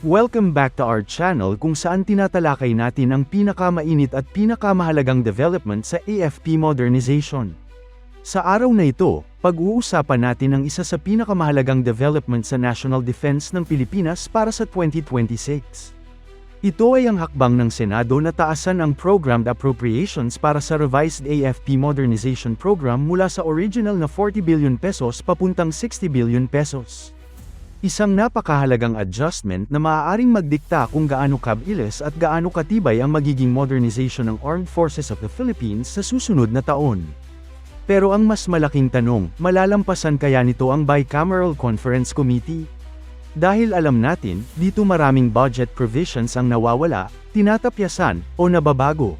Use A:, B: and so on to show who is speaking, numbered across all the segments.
A: Welcome back to our channel kung saan tinatalakay natin ang pinakamainit at pinakamahalagang development sa AFP modernization. Sa araw na ito, pag-uusapan natin ang isa sa pinakamahalagang development sa national defense ng Pilipinas para sa 2026. Ito ay ang hakbang ng Senado na taasan ang programmed appropriations para sa revised AFP modernization program mula sa original na 40 billion pesos papuntang 60 billion pesos. Isang napakahalagang adjustment na maaaring magdikta kung gaano kabilis at gaano katibay ang magiging modernization ng Armed Forces of the Philippines sa susunod na taon. Pero ang mas malaking tanong, malalampasan kaya nito ang Bicameral Conference Committee? Dahil alam natin, dito maraming budget provisions ang nawawala, tinatapyasan, o nababago.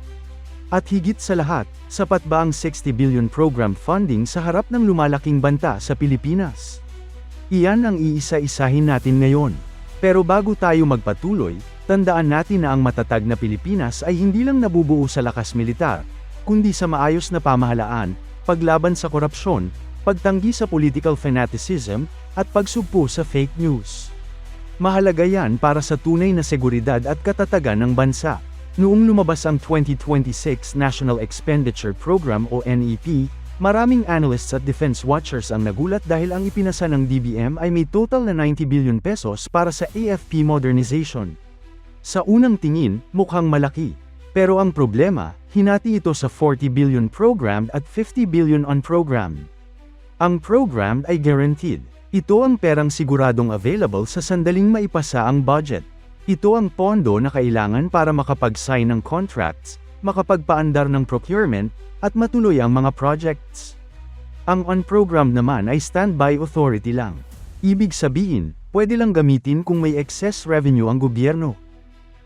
A: At higit sa lahat, sapat ba ang 60 billion program funding sa harap ng lumalaking banta sa Pilipinas? Iyan ang iisa-isahin natin ngayon. Pero bago tayo magpatuloy, tandaan natin na ang matatag na Pilipinas ay hindi lang nabubuo sa lakas militar, kundi sa maayos na pamahalaan, paglaban sa korupsyon, pagtanggi sa political fanaticism, at pagsugpo sa fake news. Mahalaga yan para sa tunay na seguridad at katatagan ng bansa. Noong lumabas ang 2026 National Expenditure Program o NEP, Maraming analysts at defense watchers ang nagulat dahil ang ipinasa ng DBM ay may total na 90 billion pesos para sa AFP modernization. Sa unang tingin, mukhang malaki. Pero ang problema, hinati ito sa 40 billion programmed at 50 billion unprogrammed. Ang programmed ay guaranteed. Ito ang perang siguradong available sa sandaling maipasa ang budget. Ito ang pondo na kailangan para makapag-sign ng contracts, makapagpaandar ng procurement, at matuloy ang mga projects. Ang unprogrammed naman ay standby authority lang. Ibig sabihin, pwede lang gamitin kung may excess revenue ang gobyerno.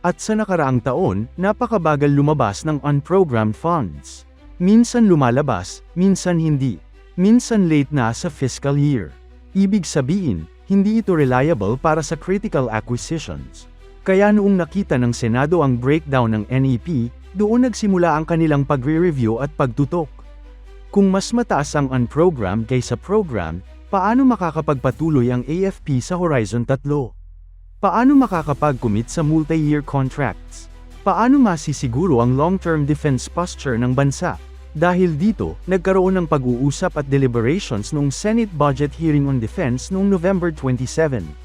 A: At sa nakaraang taon, napakabagal lumabas ng unprogrammed funds. Minsan lumalabas, minsan hindi. Minsan late na sa fiscal year. Ibig sabihin, hindi ito reliable para sa critical acquisitions. Kaya noong nakita ng Senado ang breakdown ng NEP, doon nagsimula ang kanilang pagre-review at pagtutok. Kung mas mataas ang unprogram kaysa program, paano makakapagpatuloy ang AFP sa Horizon 3? Paano makakapag-commit sa multi-year contracts? Paano masisiguro ang long-term defense posture ng bansa? Dahil dito, nagkaroon ng pag-uusap at deliberations noong Senate Budget Hearing on Defense noong November 27.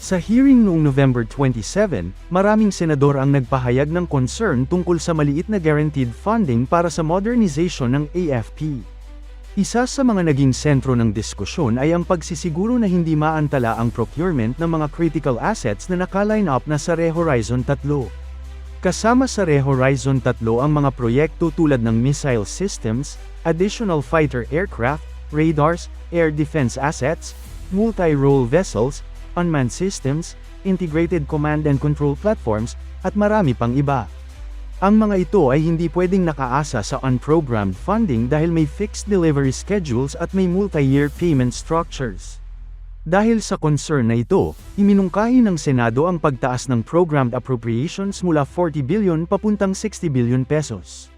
A: Sa hearing noong November 27, maraming senador ang nagpahayag ng concern tungkol sa maliit na guaranteed funding para sa modernization ng AFP. Isa sa mga naging sentro ng diskusyon ay ang pagsisiguro na hindi maantala ang procurement ng mga critical assets na nakaline up na sa Re-Horizon 3. Kasama sa Re-Horizon 3 ang mga proyekto tulad ng missile systems, additional fighter aircraft, radars, air defense assets, multi-role vessels, unmanned systems, integrated command and control platforms, at marami pang iba. Ang mga ito ay hindi pwedeng nakaasa sa unprogrammed funding dahil may fixed delivery schedules at may multi-year payment structures. Dahil sa concern na ito, iminungkahi ng Senado ang pagtaas ng programmed appropriations mula 40 billion papuntang 60 billion pesos.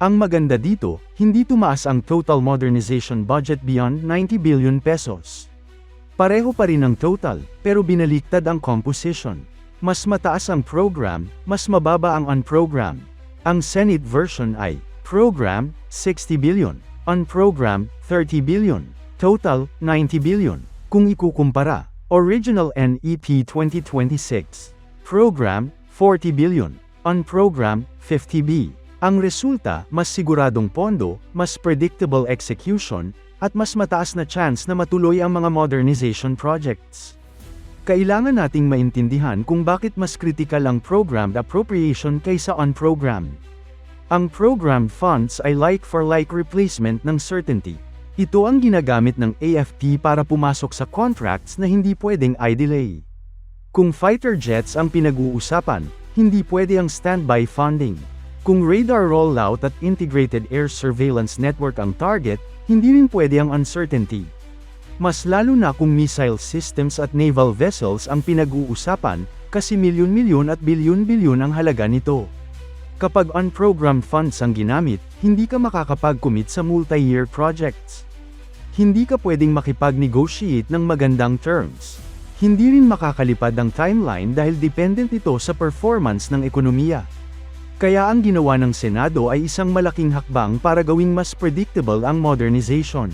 A: Ang maganda dito, hindi tumaas ang total modernization budget beyond 90 billion pesos. Pareho pa rin ang total, pero binaliktad ang composition. Mas mataas ang program, mas mababa ang unprogram. Ang Senate version ay, program, 60 billion, unprogram, 30 billion, total, 90 billion. Kung ikukumpara, original NEP 2026, program, 40 billion, unprogram, 50B. Ang resulta, mas siguradong pondo, mas predictable execution, at mas mataas na chance na matuloy ang mga modernization projects. Kailangan nating maintindihan kung bakit mas critical ang programmed appropriation kaysa unprogrammed. Ang programmed funds ay like-for-like replacement ng certainty. Ito ang ginagamit ng AFP para pumasok sa contracts na hindi pwedeng i-delay. Kung fighter jets ang pinag-uusapan, hindi pwede ang standby funding. Kung radar rollout at integrated air surveillance network ang target, hindi rin pwede ang uncertainty. Mas lalo na kung missile systems at naval vessels ang pinag-uusapan, kasi milyon-milyon at bilyon-bilyon ang halaga nito. Kapag unprogrammed funds ang ginamit, hindi ka makakapag-commit sa multi-year projects. Hindi ka pwedeng makipag-negotiate ng magandang terms. Hindi rin makakalipad ang timeline dahil dependent ito sa performance ng ekonomiya. Kaya ang ginawa ng Senado ay isang malaking hakbang para gawing mas predictable ang modernization.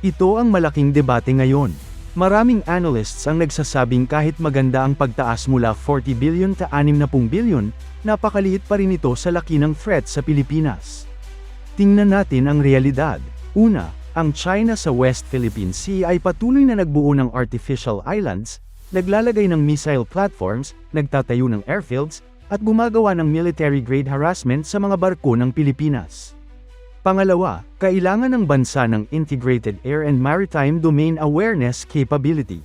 A: Ito ang malaking debate ngayon. Maraming analysts ang nagsasabing kahit maganda ang pagtaas mula 40 billion ta 60 billion, napakaliit pa rin ito sa laki ng threat sa Pilipinas. Tingnan natin ang realidad. Una, ang China sa West Philippine Sea ay patuloy na nagbuo ng artificial islands, naglalagay ng missile platforms, nagtatayo ng airfields, at gumagawa ng military-grade harassment sa mga barko ng Pilipinas. Pangalawa, kailangan ng bansa ng Integrated Air and Maritime Domain Awareness Capability.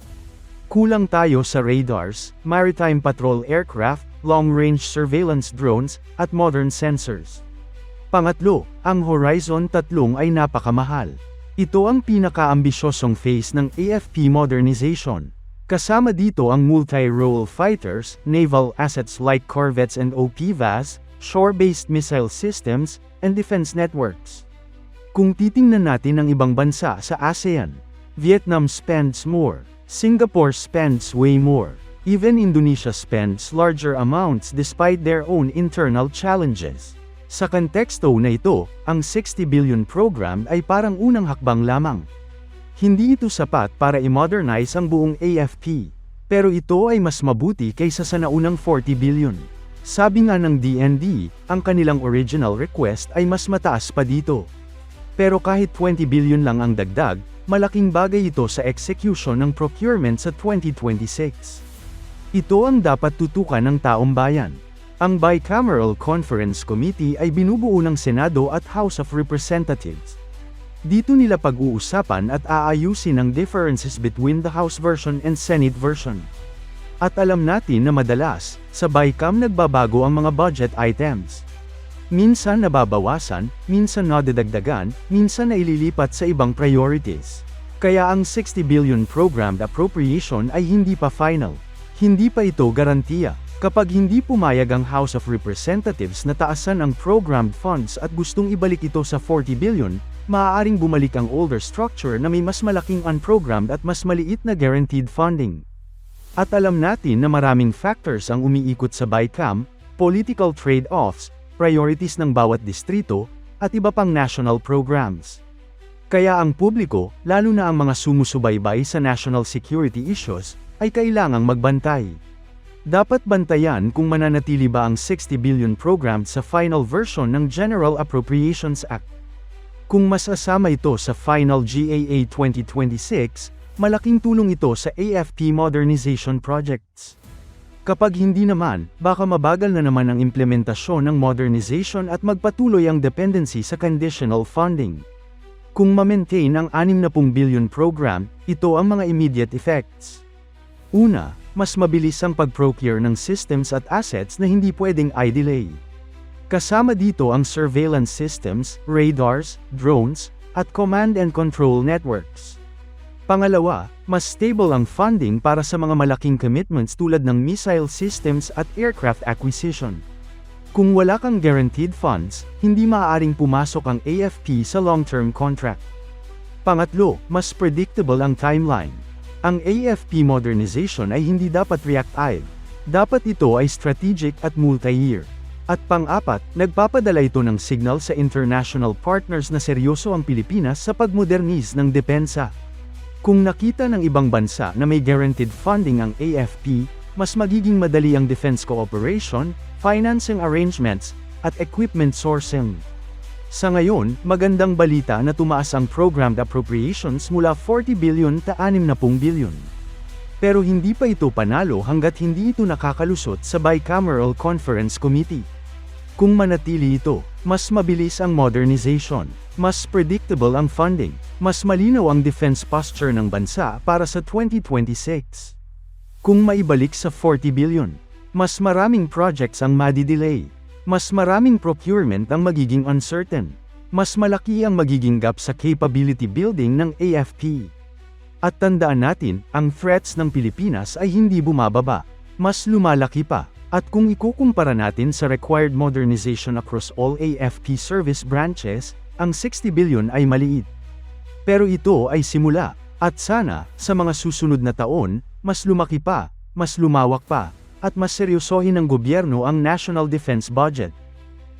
A: Kulang tayo sa radars, maritime patrol aircraft, long-range surveillance drones, at modern sensors. Pangatlo, ang Horizon 3 ay napakamahal. Ito ang pinakaambisyosong phase ng AFP modernization. Kasama dito ang multi-role fighters, naval assets like corvettes and OPVAS, shore-based missile systems, and defense networks. Kung titingnan natin ang ibang bansa sa ASEAN, Vietnam spends more, Singapore spends way more, even Indonesia spends larger amounts despite their own internal challenges. Sa konteksto na ito, ang 60 billion program ay parang unang hakbang lamang. Hindi ito sapat para i-modernize ang buong AFP. Pero ito ay mas mabuti kaysa sa naunang 40 billion. Sabi nga ng DND, ang kanilang original request ay mas mataas pa dito. Pero kahit 20 billion lang ang dagdag, malaking bagay ito sa execution ng procurement sa 2026. Ito ang dapat tutukan ng taong bayan. Ang Bicameral Conference Committee ay binubuo ng Senado at House of Representatives. Dito nila pag-uusapan at aayusin ang differences between the House version and Senate version. At alam natin na madalas, sa BICAM nagbabago ang mga budget items. Minsan nababawasan, minsan nadadagdagan, minsan na ililipat sa ibang priorities. Kaya ang 60 billion programmed appropriation ay hindi pa final. Hindi pa ito garantiya. Kapag hindi pumayag ang House of Representatives na taasan ang programmed funds at gustong ibalik ito sa 40 billion, maaaring bumalik ang older structure na may mas malaking unprogrammed at mas maliit na guaranteed funding. At alam natin na maraming factors ang umiikot sa BICAM, political trade-offs, priorities ng bawat distrito, at iba pang national programs. Kaya ang publiko, lalo na ang mga sumusubaybay sa national security issues, ay kailangang magbantay. Dapat bantayan kung mananatili ba ang 60 billion program sa final version ng General Appropriations Act. Kung masasama ito sa final GAA 2026, malaking tulong ito sa AFP modernization projects. Kapag hindi naman, baka mabagal na naman ang implementasyon ng modernization at magpatuloy ang dependency sa conditional funding. Kung ma-maintain ang 60 billion program, ito ang mga immediate effects. Una, mas mabilis ang pag-procure ng systems at assets na hindi pwedeng i-delay. Kasama dito ang surveillance systems, radars, drones, at command and control networks. Pangalawa, mas stable ang funding para sa mga malaking commitments tulad ng missile systems at aircraft acquisition. Kung wala kang guaranteed funds, hindi maaaring pumasok ang AFP sa long-term contract. Pangatlo, mas predictable ang timeline. Ang AFP modernization ay hindi dapat reactive. Dapat ito ay strategic at multi-year. At pang-apat, nagpapadala ito ng signal sa international partners na seryoso ang Pilipinas sa pagmodernize ng depensa. Kung nakita ng ibang bansa na may guaranteed funding ang AFP, mas magiging madali ang defense cooperation, financing arrangements, at equipment sourcing. Sa ngayon, magandang balita na tumaas ang programmed appropriations mula 40 billion ta 60 billion. Pero hindi pa ito panalo hanggat hindi ito nakakalusot sa Bicameral Conference Committee. Kung manatili ito, mas mabilis ang modernization, mas predictable ang funding, mas malinaw ang defense posture ng bansa para sa 2026. Kung maibalik sa 40 billion, mas maraming projects ang madidelay, mas maraming procurement ang magiging uncertain, mas malaki ang magiging gap sa capability building ng AFP. At tandaan natin, ang threats ng Pilipinas ay hindi bumababa, mas lumalaki pa. At kung ikukumpara natin sa required modernization across all AFP service branches, ang 60 billion ay maliit. Pero ito ay simula, at sana, sa mga susunod na taon, mas lumaki pa, mas lumawak pa, at mas seryosohin ng gobyerno ang National Defense Budget.